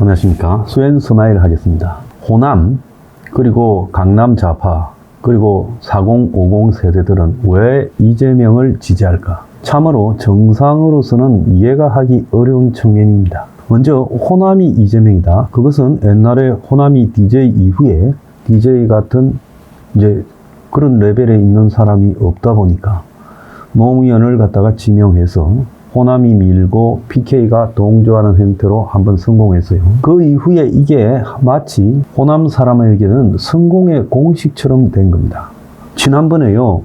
안녕하십니까. 수엔 스마일 하겠습니다. 호남, 그리고 강남 좌파, 그리고 4050 세대들은 왜 이재명을 지지할까? 참으로 정상으로서는 이해가 하기 어려운 측면입니다. 먼저 호남이 이재명이다. 그것은 옛날에 호남이 DJ 이후에 DJ 같은 이제 그런 레벨에 있는 사람이 없다 보니까 노무현을 갖다가 지명해서 호남이 밀고 PK가 동조하는 형태로 한번 성공했어요. 그 이후에 이게 마치 호남 사람에게는 성공의 공식처럼 된 겁니다. 지난번에요,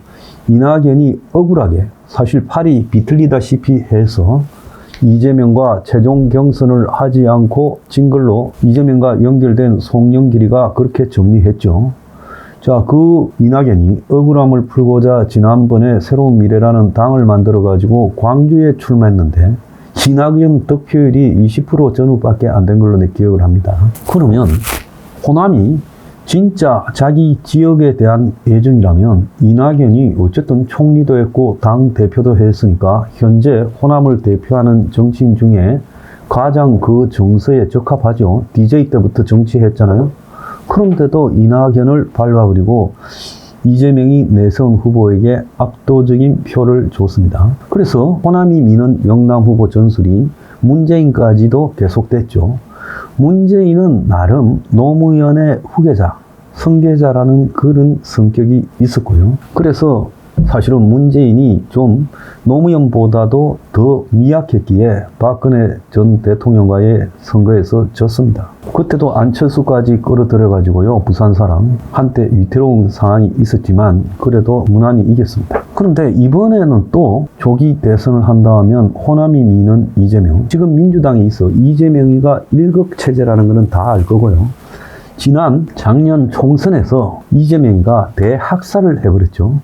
이낙연이 억울하게 사실 팔이 비틀리다시피 해서 이재명과 최종 경선을 하지 않고 진 걸로 이재명과 연결된 송영길이가 그렇게 정리했죠. 자, 그 이낙연이 억울함을 풀고자 지난번에 새로운 미래라는 당을 만들어가지고 광주에 출마했는데 이낙연 득표율이 20% 전후밖에 안 된 걸로 내 기억을 합니다. 그러면 호남이 진짜 자기 지역에 대한 애정이라면 이낙연이 어쨌든 총리도 했고 당 대표도 했으니까 현재 호남을 대표하는 정치인 중에 가장 그 정서에 적합하죠. DJ 때부터 정치했잖아요. 그런데도 이낙연을 밟아버리고 이재명이 내세운 후보에게 압도적인 표를 줬습니다. 그래서 호남이 미는 영남 후보 전술이 문재인까지도 계속됐죠. 문재인은 나름 노무현의 후계자, 성계자라는 그런 성격이 있었고요. 그래서 사실은 문재인이 좀 노무현보다도 더 미약했기에 박근혜 전 대통령과의 선거에서 졌습니다. 그때도 안철수까지 끌어들여가지고요, 부산 사람. 한때 위태로운 상황이 있었지만, 그래도 무난히 이겼습니다. 그런데 이번에는 또 조기 대선을 한다면 호남이 미는 이재명. 지금 민주당에 있어 이재명이가 일극체제라는 것은 다 알 거고요. 지난 작년 총선에서 이재명이가 대학살을 해버렸죠.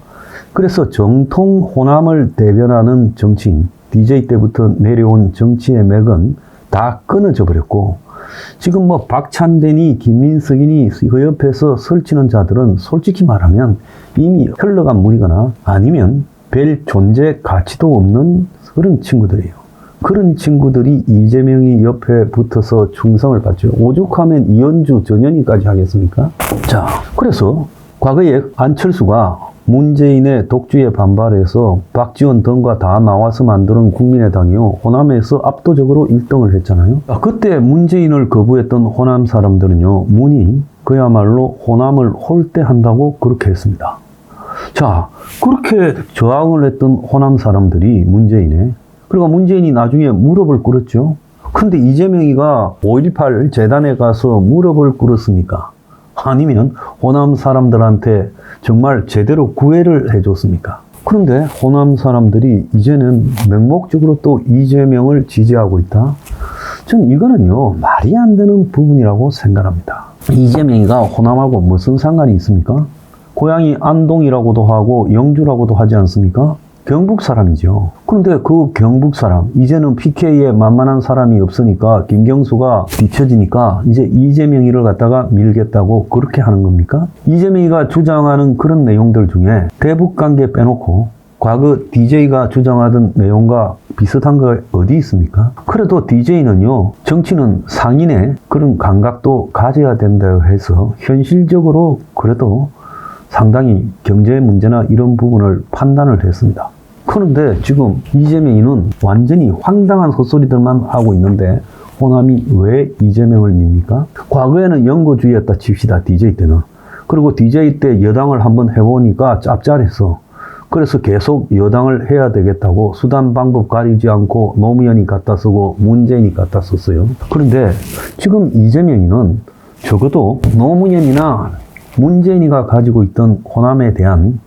그래서 정통 호남을 대변하는 정치인, DJ 때부터 내려온 정치의 맥은 다 끊어져 버렸고, 지금 뭐 박찬대니 김민석이니 그 옆에서 설치는 자들은 솔직히 말하면 이미 흘러간 물이거나 아니면 별 존재 가치도 없는 그런 친구들이에요. 그런 친구들이 이재명이 옆에 붙어서 충성을 받죠. 오죽하면 이현주 전현희까지 하겠습니까? 자, 그래서 과거에 안철수가 문재인의 독주에 반발해서 박지원 등과 다 나와서 만드는 국민의당이요. 호남에서 압도적으로 1등을 했잖아요. 아, 그때 문재인을 거부했던 호남 사람들은요. 문이 그야말로 호남을 홀대한다고 그렇게 했습니다. 자, 그렇게 저항을 했던 호남 사람들이 문재인에 그리고 문재인이 나중에 무릎을 꿇었죠. 근데 이재명이가 5.18 재단에 가서 무릎을 꿇었습니까? 아니면 호남 사람들한테 정말 제대로 구애를 해줬습니까? 그런데 호남 사람들이 이제는 맹목적으로 또 이재명을 지지하고 있다? 전 이거는요, 말이 안 되는 부분이라고 생각합니다. 이재명이가 호남하고 무슨 상관이 있습니까? 고향이 안동이라고도 하고 영주라고도 하지 않습니까? 경북 사람이죠. 그런데 그 경북 사람, 이제는 PK에 만만한 사람이 없으니까 김경수가 뒤처지니까 이제 이재명이를 갖다가 밀겠다고 그렇게 하는 겁니까? 이재명이가 주장하는 그런 내용들 중에 대북 관계 빼놓고 과거 DJ가 주장하던 내용과 비슷한 거 어디 있습니까? 그래도 DJ는요, 정치는 상인의 그런 감각도 가져야 된다고 해서 현실적으로 그래도 상당히 경제 문제나 이런 부분을 판단을 했습니다. 그런데 지금 이재명이는 완전히 황당한 헛소리들만 하고 있는데 호남이 왜 이재명을 밉니까? 과거에는 연고주의였다 칩시다, DJ 때는. 그리고 DJ 때 여당을 한번 해보니까 짭짤해서 그래서 계속 여당을 해야 되겠다고 수단 방법 가리지 않고 노무현이 갖다 쓰고 문재인이 갖다 썼어요. 그런데 지금 이재명이는 적어도 노무현이나 문재인이가 가지고 있던 호남에 대한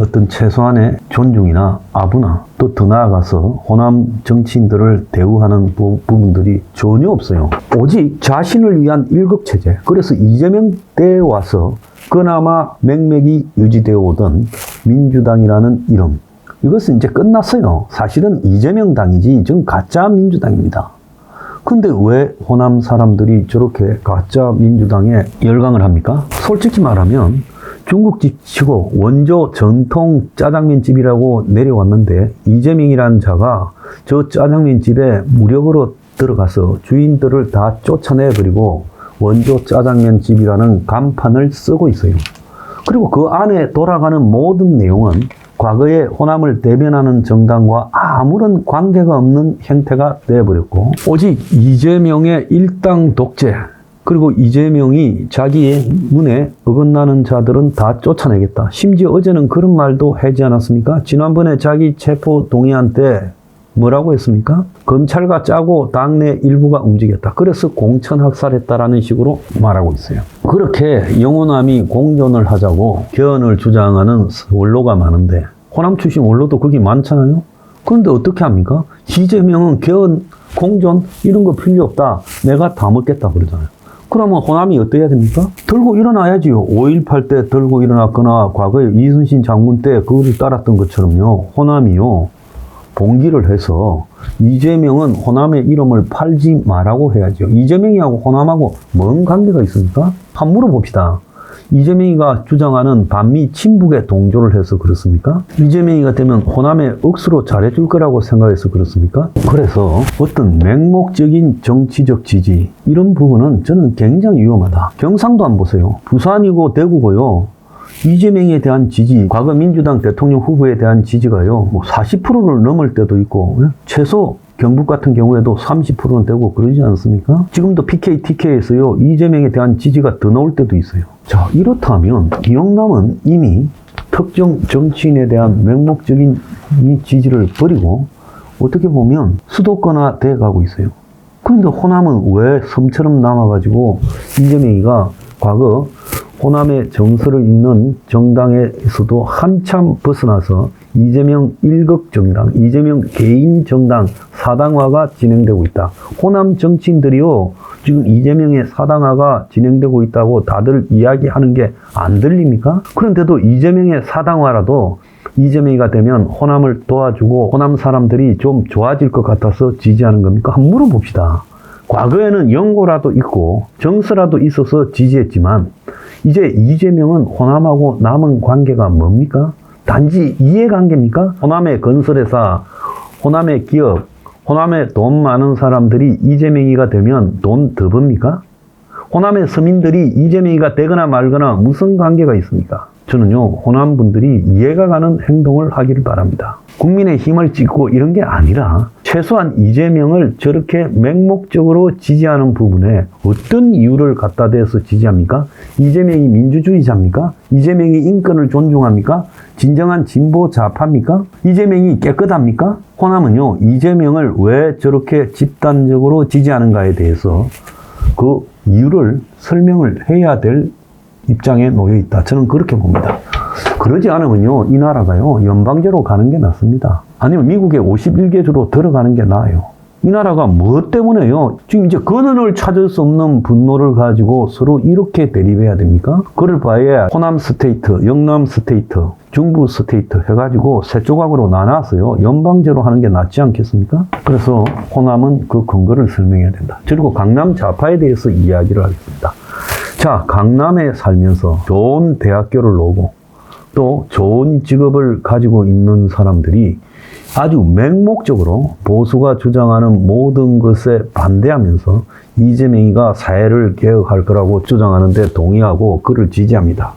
어떤 최소한의 존중이나 아부나 또 더 나아가서 호남 정치인들을 대우하는 부, 부분들이 전혀 없어요. 오직 자신을 위한 일극체제. 그래서 이재명 때 와서 그나마 맥맥이 유지되어 오던 민주당이라는 이름. 이것은 이제 끝났어요. 사실은 이재명 당이지 지금 가짜 민주당입니다. 근데 왜 호남 사람들이 저렇게 가짜 민주당에 열광을 합니까? 솔직히 말하면 중국집 치고 원조 전통 짜장면 집이라고 내려왔는데 이재명이라는 자가 저 짜장면 집에 무력으로 들어가서 주인들을 다 쫓아내버리고 원조 짜장면 집이라는 간판을 쓰고 있어요. 그리고 그 안에 돌아가는 모든 내용은 과거의 호남을 대변하는 정당과 아무런 관계가 없는 형태가 되어버렸고 오직 이재명의 일당 독재 그리고 이재명이 자기의 눈에 어긋나는 자들은 다 쫓아내겠다. 심지어 어제는 그런 말도 하지 않았습니까? 지난번에 자기 체포 동의안 때 뭐라고 했습니까? 검찰과 짜고 당내 일부가 움직였다. 그래서 공천 학살했다라는 식으로 말하고 있어요. 그렇게 영호남이 공존을 하자고 개헌을 주장하는 원로가 많은데 호남 출신 원로도 거기 많잖아요. 그런데 어떻게 합니까? 이재명은 개헌, 공존 이런 거 필요 없다. 내가 다 먹겠다 그러잖아요. 그러면 호남이 어때야 됩니까? 들고 일어나야지요. 5.18 때 들고 일어났거나 과거에 이순신 장군 때 그거를 따랐던 것처럼요. 호남이요. 봉기를 해서 이재명은 호남의 이름을 팔지 말라고 해야죠. 이재명이하고 호남하고 뭔 관계가 있습니까? 한번 물어봅시다. 이재명이가 주장하는 반미 친북에 동조를 해서 그렇습니까? 이재명이가 되면 호남에 억수로 잘해줄 거라고 생각해서 그렇습니까? 그래서 어떤 맹목적인 정치적 지지 이런 부분은 저는 굉장히 위험하다. 경상도 안 보세요. 부산이고 대구고요. 이재명에 대한 지지, 과거 민주당 대통령 후보에 대한 지지가요, 뭐 40%를 넘을 때도 있고, 예? 최소 경북 같은 경우에도 30%는 되고 그러지 않습니까? 지금도 PK, TK에서요, 이재명에 대한 지지가 더 나올 때도 있어요. 자, 이렇다면, 기영남은 이미 특정 정치인에 대한 맹목적인 이 지지를 버리고, 어떻게 보면 수도권화 돼 가고 있어요. 그런데 호남은 왜 섬처럼 남아가지고 이재명이가 과거 호남의 정서를 잇는 정당에서도 한참 벗어나서 이재명 일극 정당, 이재명 개인 정당 사당화가 진행되고 있다. 호남 정치인들이요, 지금 이재명의 사당화가 진행되고 있다고 다들 이야기하는 게 안 들립니까? 그런데도 이재명의 사당화라도 이재명이가 되면 호남을 도와주고 호남 사람들이 좀 좋아질 것 같아서 지지하는 겁니까? 한번 물어봅시다. 과거에는 연고라도 있고 정서라도 있어서 지지했지만 이제 이재명은 호남하고 남은 관계가 뭡니까? 단지 이해관계입니까? 호남의 건설회사, 호남의 기업, 호남에 돈 많은 사람들이 이재명이가 되면 돈 더 법니까? 호남의 서민들이 이재명이가 되거나 말거나 무슨 관계가 있습니까? 저는요, 호남 분들이 이해가 가는 행동을 하기를 바랍니다. 국민의 힘을 찍고 이런 게 아니라 최소한 이재명을 저렇게 맹목적으로 지지하는 부분에 어떤 이유를 갖다 대서 지지합니까? 이재명이 민주주의자입니까? 이재명이 인권을 존중합니까? 진정한 진보 좌파입니까? 이재명이 깨끗합니까? 호남은요, 이재명을 왜 저렇게 집단적으로 지지하는가에 대해서 그 이유를 설명을 해야 될 입장에 놓여 있다. 저는 그렇게 봅니다. 그러지 않으면요, 이 나라가요, 연방제로 가는 게 낫습니다. 아니면 미국의 51개 주로 들어가는 게 나아요. 이 나라가 무엇 때문에요? 지금 이제 근원을 찾을 수 없는 분노를 가지고 서로 이렇게 대립해야 됩니까? 그럴 바에 호남 스테이트, 영남 스테이트, 중부 스테이트 해가지고 세 조각으로 나눠서요, 연방제로 하는 게 낫지 않겠습니까? 그래서 호남은 그 근거를 설명해야 된다. 그리고 강남 좌파에 대해서 이야기를 하겠습니다. 자, 강남에 살면서 좋은 대학교를 나오고 또 좋은 직업을 가지고 있는 사람들이 아주 맹목적으로 보수가 주장하는 모든 것에 반대하면서 이재명이가 사회를 개혁할 거라고 주장하는데 동의하고 그를 지지합니다.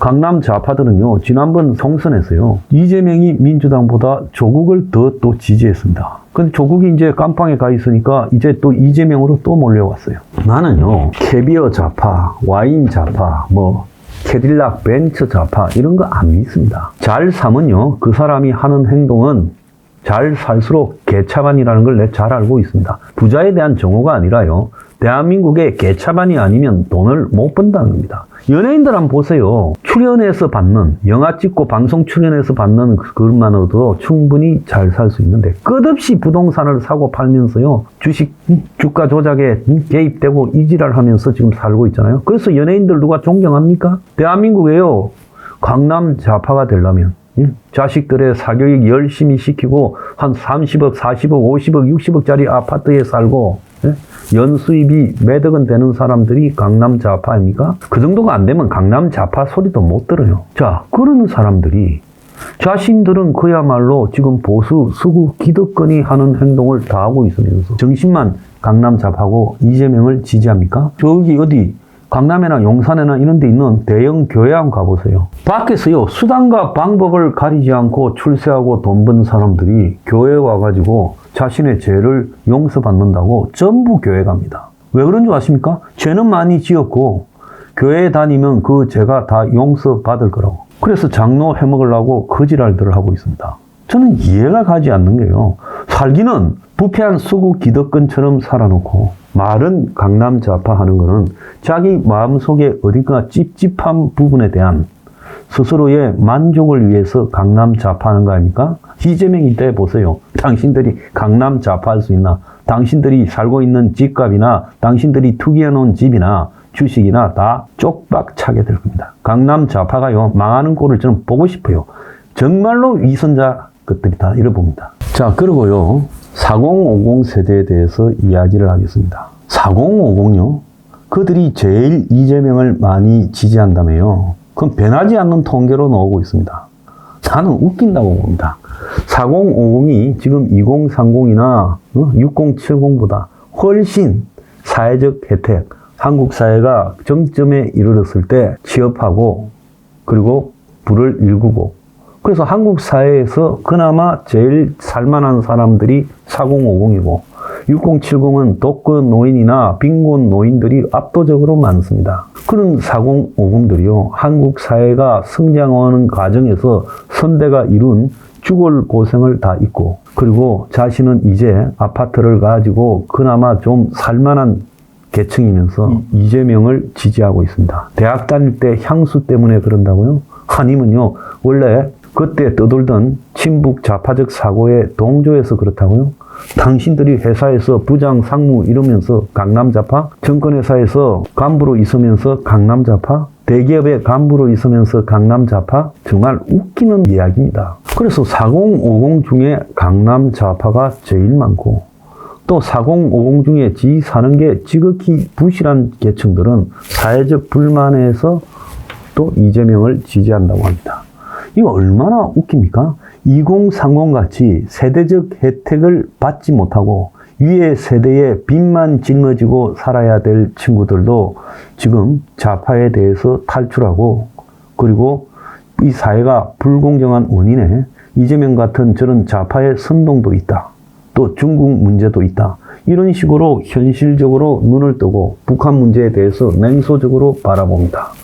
강남 좌파들은요, 지난번 총선에서요, 이재명이 민주당보다 조국을 더 또 지지했습니다. 근데 조국이 이제 깜빵에 가 있으니까 이제 또 이재명으로 또 몰려왔어요. 나는요, 캐비어 좌파, 와인 좌파, 뭐, 캐딜락 벤츠 좌파, 이런 거 안 믿습니다. 잘 사면요, 그 사람이 하는 행동은 잘 살수록 개차반이라는 걸 내 잘 알고 있습니다. 부자에 대한 정오가 아니라요. 대한민국의 개차반이 아니면 돈을 못 번다는 겁니다. 연예인들 한번 보세요. 출연해서 받는, 영화 찍고 방송 출연해서 받는 그것만으로도 충분히 잘 살 수 있는데, 끝없이 부동산을 사고 팔면서요, 주식, 음, 주가 조작에 음, 개입되고 이지랄 하면서 지금 살고 있잖아요. 그래서 연예인들 누가 존경합니까? 대한민국에요, 강남 좌파가 되려면, 음, 자식들의 사교육 열심히 시키고 한 30억, 40억, 50억, 60억짜리 아파트에 살고 예? 연수입이 매덕은 되는 사람들이 강남 좌파입니까? 그 정도가 안 되면 강남 좌파 소리도 못 들어요. 자, 그런 사람들이 자신들은 그야말로 지금 보수 수구 기득권이 하는 행동을 다 하고 있으면서 정신만 강남 잡하고 이재명을 지지합니까? 저기 어디 강남이나 용산이나 이런 데 있는 대형 교회 한번 가보세요. 밖에서요, 수단과 방법을 가리지 않고 출세하고 돈 버는 사람들이 교회에 와가지고 자신의 죄를 용서받는다고 전부 교회 갑니다. 왜 그런 줄 아십니까? 죄는 많이 지었고, 교회에 다니면 그 죄가 다 용서받을 거라고. 그래서 장로 해먹으려고 거지랄들을 하고 있습니다. 저는 이해가 가지 않는 게요. 살기는 부패한 수구 기득권처럼 살아놓고 말은 강남 좌파 하는 거는 자기 마음속에 어딘가 찝찝한 부분에 대한 스스로의 만족을 위해서 강남 좌파하는 거 아닙니까? 이재명이 때 보세요. 당신들이 강남 좌파할 수 있나? 당신들이 살고 있는 집값이나 당신들이 투기해 놓은 집이나 주식이나 다 쪽박 차게 될 겁니다. 강남 좌파가요, 망하는 꼴을 저는 보고 싶어요. 정말로 위선자 것들이 다 잃어봅니다. 자, 그리고요, 4050 세대에 대해서 이야기를 하겠습니다. 4050요? 그들이 제일 이재명을 많이 지지한다며요. 그건 변하지 않는 통계로 나오고 있습니다. 나는 웃긴다고 봅니다. 4050이 지금 2030이나 6070보다 훨씬 사회적 혜택, 한국 사회가 정점에 이르렀을 때 취업하고 그리고 불을 일구고 그래서 한국 사회에서 그나마 제일 살만한 사람들이 4050이고 6070은 독거 노인이나 빈곤 노인들이 압도적으로 많습니다. 그런 4050들이요, 한국 사회가 성장하는 과정에서 선대가 이룬 죽을 고생을 다 잊고, 그리고 자신은 이제 아파트를 가지고 그나마 좀 살만한 계층이면서 이재명을 지지하고 있습니다. 대학 다닐 때 향수 때문에 그런다고요? 아니면요, 원래 그때 떠돌던 친북 좌파적 사고에 동조해서 그렇다고요? 당신들이 회사에서 부장, 상무 이러면서 강남 좌파? 정권회사에서 간부로 있으면서 강남 좌파? 대기업의 간부로 있으면서 강남 좌파? 정말 웃기는 이야기입니다. 그래서 4050 중에 강남 좌파가 제일 많고 또 4050 중에 지 사는 게 지극히 부실한 계층들은 사회적 불만에서 또 이재명을 지지한다고 합니다. 이거 얼마나 웃깁니까? 2030 같이 세대적 혜택을 받지 못하고 위의 세대의 빚만 짊어지고 살아야 될 친구들도 지금 좌파에 대해서 탈출하고 그리고 이 사회가 불공정한 원인에 이재명 같은 저런 좌파의 선동도 있다. 또 중국 문제도 있다. 이런 식으로 현실적으로 눈을 뜨고 북한 문제에 대해서 냉소적으로 바라봅니다.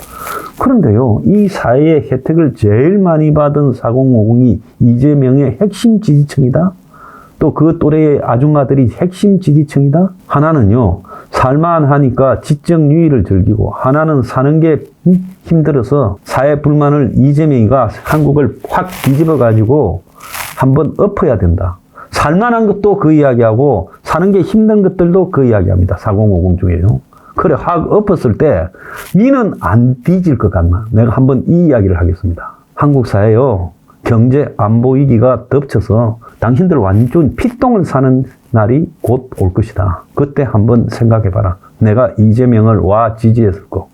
그런데요, 이 사회의 혜택을 제일 많이 받은 4050이 이재명의 핵심 지지층이다? 또 그 또래의 아줌마들이 핵심 지지층이다? 하나는요, 살만하니까 지적 유의를 즐기고, 하나는 사는 게 힘들어서 사회 불만을 이재명이가 한국을 확 뒤집어 가지고 한번 엎어야 된다. 살만한 것도 그 이야기하고, 사는 게 힘든 것들도 그 이야기합니다. 4050 중에요. 그래, 확 엎었을 때, 니는 안 뒤질 것 같나? 내가 한번 이 이야기를 하겠습니다. 한국 사회요, 경제 안보 위기가 덮쳐서 당신들 완전 피똥을 사는 날이 곧 올 것이다. 그때 한번 생각해봐라. 내가 이재명을 와 지지했을 거.